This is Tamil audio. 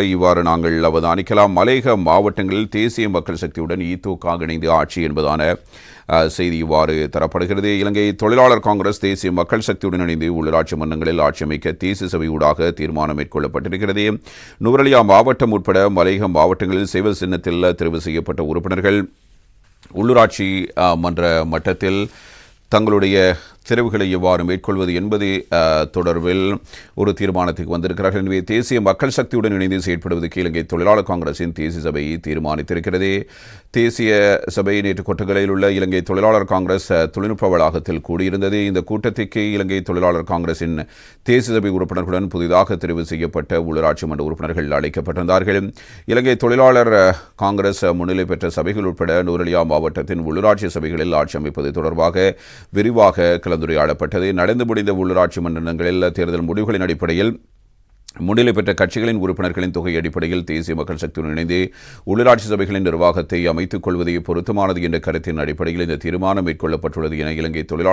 இவ்வாறு நாங்கள் அவதானிக்கலாம். மலேக மாவட்டங்களில் தேசிய மக்கள் சக்தியுடன் ஈத்தோக்காக இணைந்து ஆட்சி என்பதான செய்தி இவ்வாறு தரப்படுகிறது. இலங்கை தொழிலாளர் காங்கிரஸ் தேசிய மக்கள் சக்தியுடன் இணைந்து உள்ளாட்சி மன்றங்களில் ஆட்சி அமைக்க தேசிய சபை ஊடாக தீர்மானம் மேற்கொள்ளப்பட்டிருக்கிறது. நுவரலியா மாவட்டம் உட்பட மலேக மாவட்டங்களில் சிவல் சின்னத்தில் தெரிவு செய்யப்பட்ட உறுப்பினர்கள் உள்ளூராட்சி மன்ற மட்டத்தில் தங்களுடைய தெரிவுகளை எவ்வாறு மேற்கொள்வது என்பது தொடர்பில் ஒரு தீர்மானத்துக்கு வந்திருக்கிறார்கள். எனவே தேசிய மக்கள் சக்தியுடன் இணைந்து செயற்படுவதற்கு இலங்கை தொழிலாளர் காங்கிரசின் தேசிய சபை தீர்மானித்திருக்கிறது. தேசிய சபை நேற்று கொட்டகலையில் உள்ள இலங்கை தொழிலாளர் காங்கிரஸ் தொழில்நுட்ப வளாகத்தில் கூடியிருந்தது. இந்த கூட்டத்திற்கு இலங்கை தொழிலாளர் காங்கிரசின் தேசிய சபை உறுப்பினர்களுடன் புதிதாக தெரிவு செய்யப்பட்ட உள்ளூராட்சி மன்ற உறுப்பினர்கள் அழைக்கப்பட்டிருந்தார்கள். இலங்கை தொழிலாளர் காங்கிரஸ் முன்னிலை பெற்ற சபைகள் உட்பட நூரலியா மாவட்டத்தின் உள்ளூராட்சி சபைகளில் ஆட்சி அமைப்பது தொடர்பாக விரிவாக கலந்துரையாடப்பட்டது. நடந்து முடிந்த உள்ளூராட்சி மன்றங்களில் தேர்தல் முடிவுகளின் அடிப்படையில் முன்னிலை பெற்ற கட்சிகளின் உறுப்பினர்களின் தொகை அடிப்படையில் தேசிய மக்கள் சக்தியுடன் இணைந்து உள்ளூராட்சி சபைகளின் நிர்வாகத்தை அமைத்துக் கொள்வதே பொருத்தமானது என்ற கருத்தின் அடிப்படையில் இந்த தீர்மானம் மேற்கொள்ளப்பட்டுள்ளது என இலங்கை தொழிலாளர்